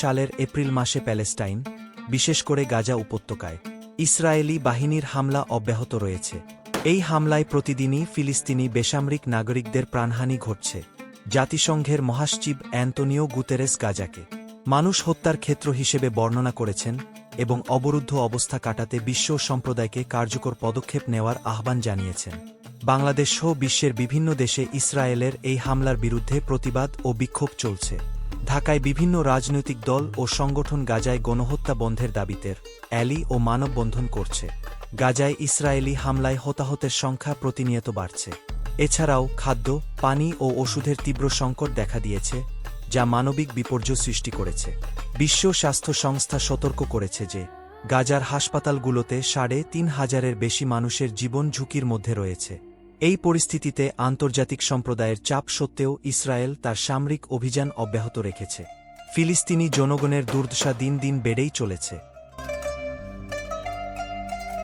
সালের এপ্রিল মাসে প্যালেস্টাইন, বিশেষ করে গাজা উপত্যকায়, ইসরায়েলি বাহিনীর হামলা অব্যাহত রয়েছে। এই হামলায় প্রতিদিনই ফিলিস্তিনি বেসামরিক নাগরিকদের প্রাণহানি ঘটছে। জাতিসংঘের মহাসচিব অ্যান্তনিও গুতেরেস গাজাকে। মানুষ হত্যার ক্ষেত্র হিসেবে বর্ণনা করেছেন এবং অবরুদ্ধ অবস্থা কাটাতে বিশ্ব সম্প্রদায়কে কার্যকর পদক্ষেপ নেওয়ার আহ্বান জানিয়েছেন। বাংলাদেশ সহ বিশ্বের বিভিন্ন দেশে ইসরায়েলের এই হামলার বিরুদ্ধে প্রতিবাদ ও বিক্ষোভ চলছে। ঢাকায় বিভিন্ন রাজনৈতিক দল ও সংগঠন গাজায় গণহত্যা বন্ধের দাবিতে অ্যালি ও মানববন্ধন করছে। গাজায় ইসরায়েলি হামলায় হতাহতের সংখ্যা প্রতিনিয়ত বাড়ছে। এছাড়াও খাদ্য, পানি ও ওষুধের তীব্র সংকট দেখা দিয়েছে, যা মানবিক বিপর্যয় সৃষ্টি করেছে। বিশ্ব স্বাস্থ্য সংস্থা সতর্ক করেছে যে, গাজার হাসপাতালগুলোতে সাড়ে তিন হাজারের বেশি মানুষের জীবন ঝুঁকির মধ্যে রয়েছে। এই পরিস্থিতিতে আন্তর্জাতিক সম্প্রদায়ের চাপ সত্ত্বেও ইসরায়েল তার সামরিক অভিযান অব্যাহত রেখেছে। ফিলিস্তিনি জনগণের দুর্দশা দিন দিন বেড়েই চলেছে।